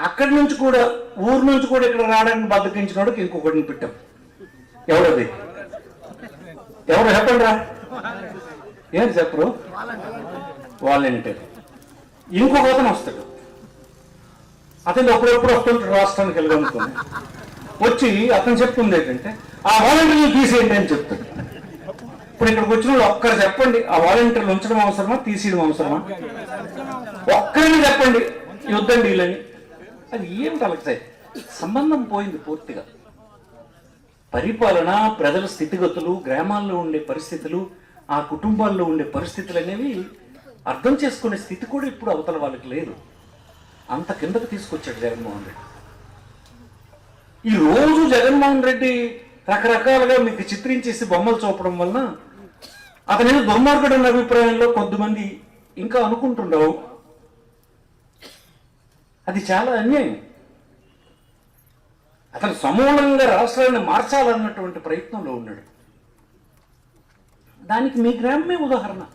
అక్కడి నుంచి కూడా ఊరు నుంచి కూడా ఇక్కడ రావడానికి బద్దకించినోడికి ఇంకొకటిని పెట్టాం. ఎవరది? ఎవరు చెప్పండి రా ఏం చెప్పరు? వాలంటీర్. ఇంకొక అతను వస్తాడు. అతను అప్పుడప్పుడు వస్తుంటాడు రాష్ట్రానికి వెళ్ళగలుగుతుంది వచ్చి అతను చెప్తుంది ఏంటంటే ఆ వాలంటీర్లు తీసేయండి అని చెప్తాడు. ఇప్పుడు ఇక్కడికి వచ్చిన వాళ్ళు ఒక్కరు చెప్పండి ఆ వాలంటీర్లు ఉంచడం అవసరమా? తీసేయడం అవసరమా? ఒక్కరిని చెప్పండి యుద్ధం డీలని అది ఏం కలెక్టాయి సంబంధం పోయింది పూర్తిగా. పరిపాలన ప్రజల స్థితిగతులు గ్రామాల్లో ఉండే పరిస్థితులు ఆ కుటుంబాల్లో ఉండే పరిస్థితులు అనేవి అర్థం చేసుకునే స్థితి కూడా ఇప్పుడు అవతల వాళ్ళకి లేదు. అంత కిందకు తీసుకొచ్చాడు జగన్మోహన్ రెడ్డి. ఈ రోజు జగన్మోహన్ రెడ్డి రకరకాలుగా మీకు చిత్రించేసి బొమ్మలు చూపడం వలన అతని దుర్మార్గుడు అన్న అభిప్రాయంలో కొద్దిమంది ఇంకా అనుకుంటుండవు. అది చాలా అన్యాయం. అతను సమూలంగా రాష్ట్రాన్ని మార్చాలన్నటువంటి ప్రయత్నంలో ఉన్నాడు. దానికి మీ గ్రామమే ఉదాహరణ.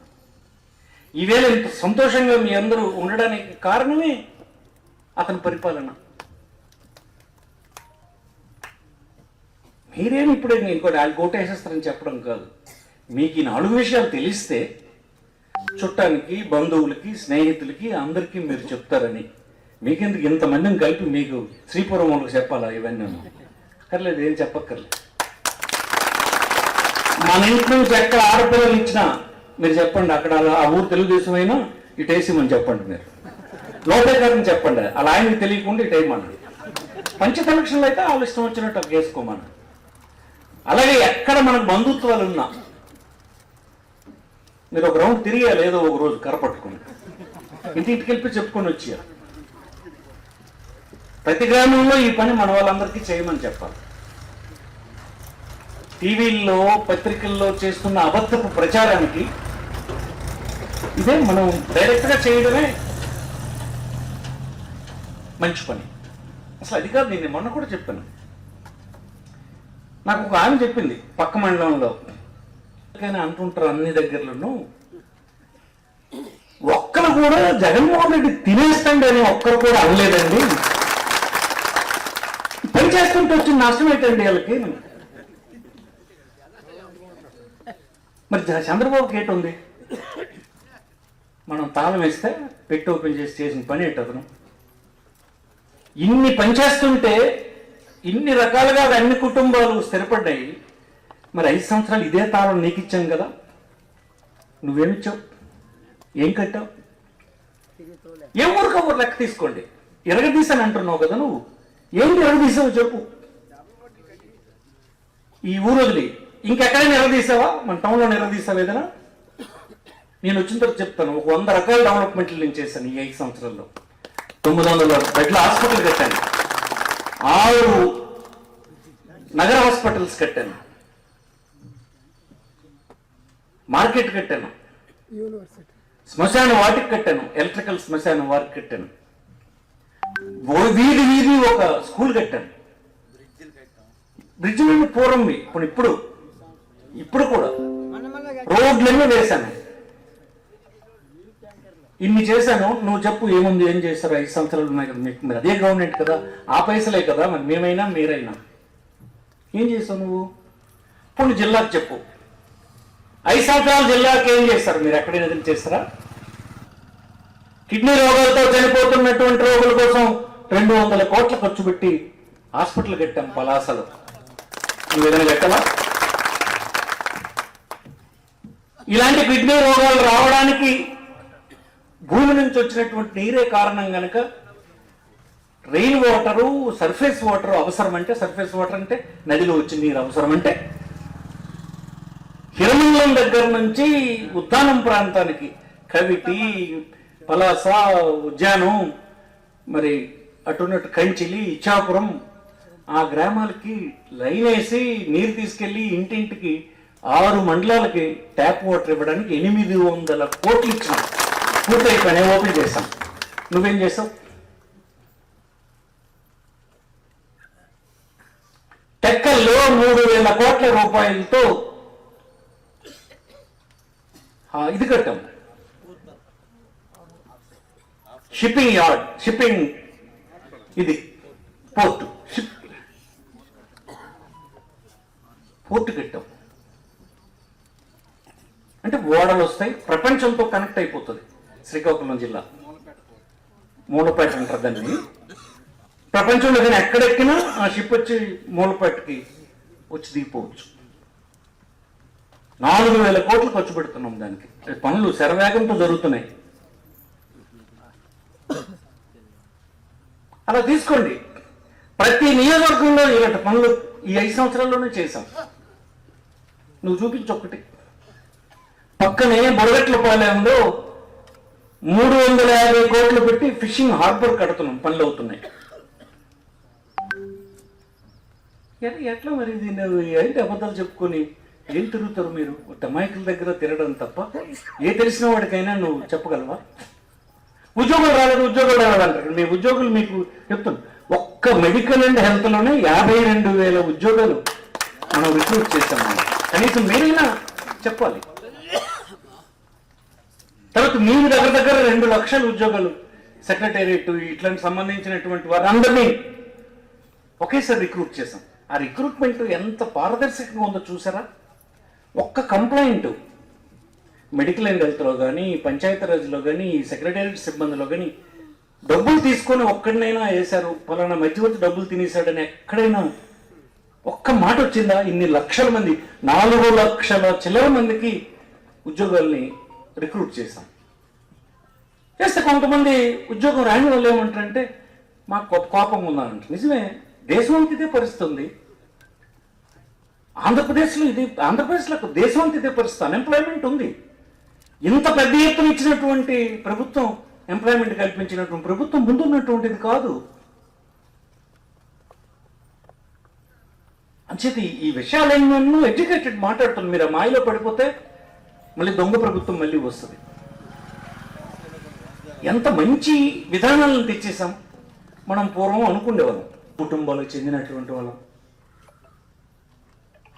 ఈవేళ ఇంత సంతోషంగా మీ అందరూ ఉండడానికి కారణమే అతని పరిపాలన. మీరేమి ఇప్పుడే ఇంకోటి వాళ్ళు కోటేసేస్తారని చెప్పడం కాదు. మీకు ఈ నాలుగు విషయాలు తెలిస్తే చుట్టానికి బంధువులకి స్నేహితులకి అందరికీ మీరు చెప్తారని. మీకెందుకు ఇంతమందిని కలిపి మీకు శ్రీపురం వాళ్ళకి చెప్పాలా ఇవన్నీ? అక్కర్లేదు ఏం చెప్పక్కర్లేదు. మన ఇంటి నుంచి ఎక్కడ ఆడపిల్లలు ఇచ్చినా మీరు చెప్పండి అక్కడ అలా ఆ ఊరు తెలుగుదేశం అయినా ఇటు వేసిమని చెప్పండి మీరు. లోపల గారిని చెప్పండి అలా ఆయనకి తెలియకుండా ఇటు వేయమన్నాడు పంచ కలెక్షన్లు అయితే వాళ్ళు ఇష్టం వచ్చినట్టు అక్కడ అలాగే ఎక్కడ మనకు బంధుత్వాలు ఉన్నా మీరు ఒక రౌండ్ తిరిగారు ఏదో ఒక రోజు కరపట్టుకుని. ఇంటికి ఇంటింటికి వెళ్ళి చెప్పుకొని వచ్చారు. ప్రతి గ్రామంలో ఈ పని మన వాళ్ళందరికీ చేయమని చెప్పాలి. టీవీల్లో పత్రికల్లో చేస్తున్న అబద్ధపు ప్రచారానికి ఇదే మనం డైరెక్ట్గా చేయడమే మంచి పని. అసలు అది కాదు నేను మొన్న కూడా చెప్పాను. నాకు ఒక ఆమె చెప్పింది పక్క మండలంలో. కానీ అంటుంటారు అన్ని దగ్గరలోనూ ఒక్కరు కూడా జగన్మోహన్ రెడ్డి తినేస్తండి అని ఒక్కరు కూడా అనలేదండి. పని చేస్తుంటే వచ్చిన నష్టం ఏంటండి వాళ్ళకి? మరి జ- చంద్రబాబుకి ఏంటుంది? మనం తాళం వేస్తే పెట్టి ఓపెన్ చేసి చేసిన పని ఏంటి అతను? ఇన్ని పనిచేస్తుంటే ఇన్ని రకాలుగా అన్ని కుటుంబాలు స్థిరపడ్డాయి. మరి ఐదు సంవత్సరాలు ఇదే తాళం నీకు ఇచ్చాం కదా? నువ్వేమిచ్చావు? ఏం కట్టావు? ఏం ఊరికో ఊరు లెక్క తీసుకోండి. ఎరగదీసాను అంటున్నావు కదా నువ్వు? ఏంటి ఎరగదీసావు చెప్పు. ఈ ఊరు వదిలి. ఇంకెక్కడైనా ఎరగదీసావా మన టౌన్లో ఎరగదీసావు ఏదైనా? నేను వచ్చిన తర్వాత చెప్తాను. ఒక వంద రకాల డెవలప్మెంట్లు నేను చేశాను ఈ ఐదు సంవత్సరాల్లో. తొమ్మిది వందల బెడ్ల హాస్పిటల్ కట్టాను. ఆరు నగర హాస్పిటల్స్ కట్టాను. మార్కెట్ కట్టాను. శ్మశాన వాటికి కట్టాను. ఎలక్ట్రికల్ శ్మశాన వాటికి కట్టాను. వీధి వీధి ఒక స్కూల్ కట్టాను మీద పూర్వం ఇప్పుడు ఇప్పుడు. ఇప్పుడు కూడా. రోడ్లన్నీ వేశాను. ఇన్ని చేశాను. నువ్వు చెప్పు ఏముంది ఏం చేస్తారు ఐదు సంవత్సరాలు ఉన్నాయి కదా మీకు. అదే గవర్నమెంట్ కదా. ఆ పైసలే కదా. మరి మేమైనా మీరైనా. ఏం చేసావు నువ్వు? ఇప్పుడు జిల్లాకు చెప్పు. ఐదు సంవత్సరాల జిల్లాకి ఏం చేస్తారు మీరు ఎక్కడైనా చేస్తారా కిడ్నీ రోగాలతో చనిపోతున్నటువంటి రోగుల కోసం రెండు వందల కోట్ల ఖర్చు పెట్టి హాస్పిటల్ కట్టాం పలాసలో. ఈ విధంగా కట్టావా ఇలాంటి కిడ్నీ రోగాలు రావడానికి భూమి నుంచి వచ్చినటువంటి నీరే కారణం కనుక రెయిన్ వాటరు సర్ఫేస్ వాటర్ అవసరం అంటే సర్ఫేస్ వాటర్ అంటే నదిలో వచ్చిన నీరు అవసరం అంటే హిరమంగళం దగ్గర నుంచి ఉద్దానం ప్రాంతానికి కవిటి పలాస ఉద్యానం మరి అటున్నట్టు కంచిలి ఇచ్చాపురం. ఆ గ్రామాలకి లైన్ వేసి నీరు తీసుకెళ్ళి ఇంటింటికి ఆరు మండలాలకి ట్యాప్ వాటర్ ఇవ్వడానికి ఎనిమిది వందల కోట్లు ఇచ్చాం పూర్తయిపోయినాయి ఓపెన్ చేశాం. నువ్వేం చేసావు టెక్కల్లో మూడు వేల కోట్ల రూపాయలతో ఇది కట్టాం. షిప్పింగ్ యార్డ్ షిప్పింగ్ ఇది పోర్టు. షిప్ పోర్టు కట్టాం. అంటే ఓడలు వస్తాయి ప్రపంచంతో కనెక్ట్ అయిపోతుంది శ్రీకాకుళం జిల్లా. మూలపేట అంటారు దాన్ని. ప్రపంచంలో కానీ ఎక్కడెక్కినా ఆ షిప్ వచ్చి మూలపేటకి వచ్చి దిగిపోవచ్చు. నాలుగు వేల కోట్లు ఖర్చు పెడుతున్నాం దానికి. పనులు శరవేగంతో జరుగుతున్నాయి. అలా తీసుకోండి. ప్రతి నియోజకవర్గంలో ఇలాంటి పనులు ఈ ఐదు సంవత్సరాల్లోనే చేశాం. నువ్వు చూపించు ఒక్కటి. పక్కనే బొడగట్ల పాలెంలో మూడు వందల యాభై కోట్లు పెట్టి ఫిషింగ్ హార్బర్ కడుతున్నాం పనులు అవుతున్నాయి. ఎట్లా మరి ఇది ఏంటి అబద్ధాలు చెప్పుకొని ఏం తిరుగుతారు మీరు? టమాయికుల దగ్గర తిరగడం తప్ప ఏ తెలిసిన వాడికైనా నువ్వు చెప్పగలవా? ఉద్యోగులు రాలేదు ఉద్యోగాలు రాలేదు. మీ ఉద్యోగులు మీకు చెప్తాను ఒక్క మెడికల్ అండ్ హెల్త్లోనే యాభై రెండు వేల ఉద్యోగాలు మనం రిక్రూట్ చేశాం. కనీసం మీరైనా చెప్పాలి. తర్వాత మీరు దగ్గర దగ్గర రెండు లక్షల ఉద్యోగాలు సెక్రటేరియట్ ఇట్లాంటి సంబంధించినటువంటి వారందరినీ ఒకేసారి రిక్రూట్ చేశాం. ఆ రిక్రూట్మెంట్ ఎంత పారదర్శకంగా ఉందో చూసారా? ఒక్క కంప్లైంట్ మెడికల్ అండ్ హెల్త్లో కానీ పంచాయతీరాజ్లో కానీ సెక్రటేరియట్ సిబ్బందిలో కానీ డబ్బులు తీసుకొని ఒక్కడినైనా వేశారు. ఫలానా మధ్యవర్తి డబ్బులు తినేశాడని ఎక్కడైనా ఒక్క మాట వచ్చిందా? ఇన్ని లక్షల మంది నాలుగు లక్షల చిల్లర మందికి ఉద్యోగాల్ని రిక్రూట్ చేశాం. చేస్తే కొంతమంది ఉద్యోగం రాని వాళ్ళు ఏమంటారంటే మాకు కోప- కోపం ఉందంట. నిజమే దేశం ఇదే పరిస్థితి ఉంది ఆంధ్రప్రదేశ్లో ఇది ఆంధ్రప్రదేశ్లో దేశం ఇదే పరిస్థితి. అన్ఎంప్లాయ్మెంట్ ఉంది. ఇంత పెద్ద ఎత్తున ఇచ్చినటువంటి ప్రభుత్వం ఎంప్లాయ్మెంట్ కల్పించినటువంటి ప్రభుత్వం ముందున్నటువంటిది కాదు. అంచేది ఈ విషయాలన్నీ ఎడ్యుకేటెడ్ మాట్లాడుతుంది. మీరు ఆ మాయలో పడిపోతే మళ్ళీ దొంగ ప్రభుత్వం మళ్ళీ వస్తుంది. ఎంత మంచి విధానాలను తెచ్చేసాం మనం పూర్వం అనుకునేవాళ్ళం కుటుంబాలకు చెందినటువంటి వాళ్ళం.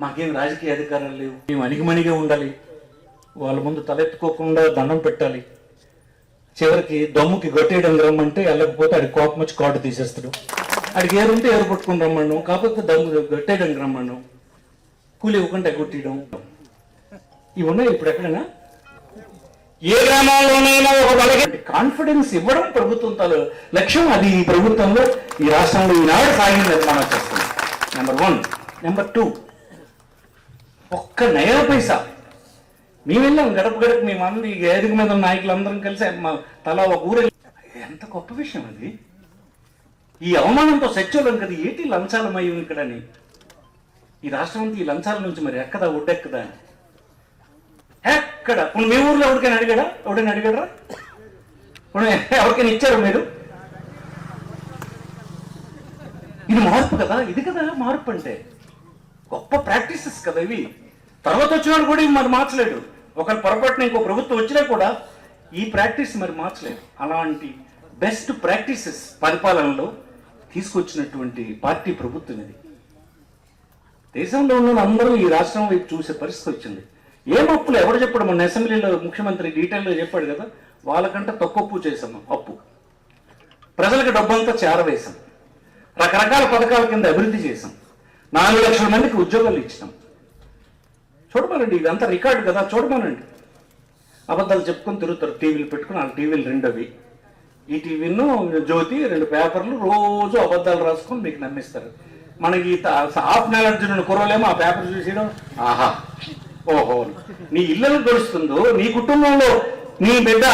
మాకేం రాజకీయ అధికారాలు లేవు. మేము అణిగిమణిగా ఉండాలి. వాళ్ళ ముందు తలెత్తుకోకుండా దండం పెట్టాలి. చివరికి దమ్ముకి గొట్టేయడం రమ్మంటే వెళ్ళకపోతే ఆడి కోపం వచ్చి కాటు తీసేస్తాడు. ఆడికి ఏరుంటే ఏరు పట్టుకుని రమ్మను. కాకపోతే దమ్ము గట్టేయడం రమ్మను. కూలి ఇవ్వకుండా కొట్టేయడం. ఇవి ఉన్నాయి ఇప్పుడు ఎక్కడైనా? ఏ గ్రామాల్లోనైనా ఒక వాళ్ళకి కాన్ఫిడెన్స్ ఇవ్వడం ప్రభుత్వం తల లక్ష్యం అది ఈ ప్రభుత్వంలో. ఈ రాష్ట్రంలో ఈనాడు సాగిన నిర్మాణం చేస్తుంది. నెంబర్ వన్ నెంబర్ టూ ఒక్క నయా పైసా. మేము వెళ్ళాం గడప గడప మీ ఏదిక మీద ఉన్న నాయకులందరం కలిసి మా తలా ఒక ఊరు ఎంత గొప్ప విషయం అది. ఈ అవమానంతో సత్యోలం కదా ఏటి లంచాలమయ్యం ఇక్కడని. ఈ రాష్ట్రం అంతా ఈ లంచాల నుంచి మరి ఎక్కదా ఒడ్డెక్కదా అని. ఎక్కడ? ఇప్పుడు మీ ఊర్లో ఎవరికైనా అడిగాడా? ఎవడైనా అడిగాడరా? ఇప్పుడు ఎవరికైనా ఇచ్చారు మీరు? ఇది మార్పు కదా ఇది కదా మార్పు అంటే. గొప్ప ప్రాక్టీసెస్ కదా ఇవి. తర్వాత వచ్చిన కూడా ఇవి మరి మార్చలేడు ఒకరి పొరపాటున ఇంకో ప్రభుత్వం వచ్చినా కూడా ఈ ప్రాక్టీస్ మరి మార్చలేదు. అలాంటి బెస్ట్ ప్రాక్టీసెస్ పరిపాలనలో తీసుకొచ్చినటువంటి పార్టీ ప్రభుత్వం ఇది. దేశంలో ఉన్న అందరూ ఈ రాష్ట్రం వైపు చూసే పరిస్థితి వచ్చింది. ఏం అప్పులు ఎవరు చెప్పడం? మొన్న అసెంబ్లీలో ముఖ్యమంత్రి డీటెయిల్గా చెప్పాడు కదా వాళ్ళకంటే తక్కువ అప్పు చేసాము అప్పు. ప్రజలకు డబ్బంతా చేరవేశాం. రకరకాల పథకాల కింద అభివృద్ధి చేశాం. నాలుగు లక్షల మందికి ఉద్యోగాలు ఇచ్చినాం. చూడమనండి ఇదంతా రికార్డు కదా చూడమనండి. అబద్ధాలు చెప్పుకొని తిరుగుతారు టీవీలు పెట్టుకుని ఆ టీవీలు రెండవి ఈ టీవీను జ్యోతి రెండు పేపర్లు రోజు అబద్ధాలు రాసుకొని మీకు నమ్మిస్తారు. మనకి ఈ త- హాఫ్ నాలెడ్జ్ కుర్రలేమో ఆ పేపర్ చూసేయడం? ఆహా! ఓహో! నీ ఇళ్ళను గడుస్తుందో నీ కుటుంబంలో నీ బిడ్డ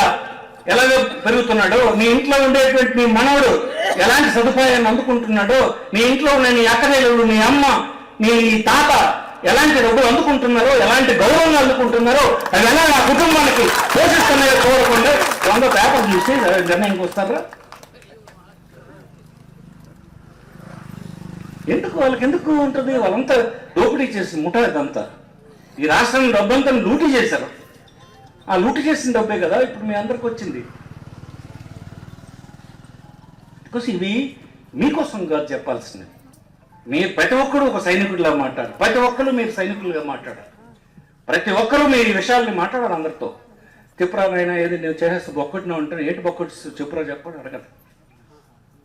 ఎలాగ పెరుగుతున్నాడో నీ ఇంట్లో ఉండేటువంటి నీ మనవడు ఎలాంటి సదుపాయాన్ని అందుకుంటున్నాడో నీ ఇంట్లో ఉన్న నీ అక్కనేలు నీ అమ్మ నీ తాత ఎలాంటి డబ్బులు అందుకుంటున్నారో ఎలాంటి గౌరవం అందుకుంటున్నారో అవి ఎలా నా కుటుంబానికి పోషిస్తున్నాయో చూడకుండా వంద పేపర్ చూసి నిర్ణయంకి వస్తారా? ఎందుకు వాళ్ళకి ఎందుకు ఉంటుంది? వాళ్ళంతా దోపిడీ చేసి ముఠా ఇదంతా ఈ రాష్ట్రం డబ్బంతా లూటీ చేశారు. ఆ లూటీ చేసిన డబ్బే కదా ఇప్పుడు మీ అందరికి వచ్చింది. బికాస్ ఇవి మీకోసం కాదు చెప్పాల్సినవి మీరు ప్రతి ఒక్కరు ఒక సైనికుడిలా మాట్లాడారు ప్రతి ఒక్కరు మీరు సైనికులుగా మాట్లాడారు ప్రతి ఒక్కరూ మీరు ఈ విషయాల్ని మాట్లాడారు అందరితో. తిప్పురానైనా ఏది? నేను చేసేస్తే బొక్కటినా ఉంటాను ఏంటి బొక్కటి చెప్పురా చెప్పండి అడగదు.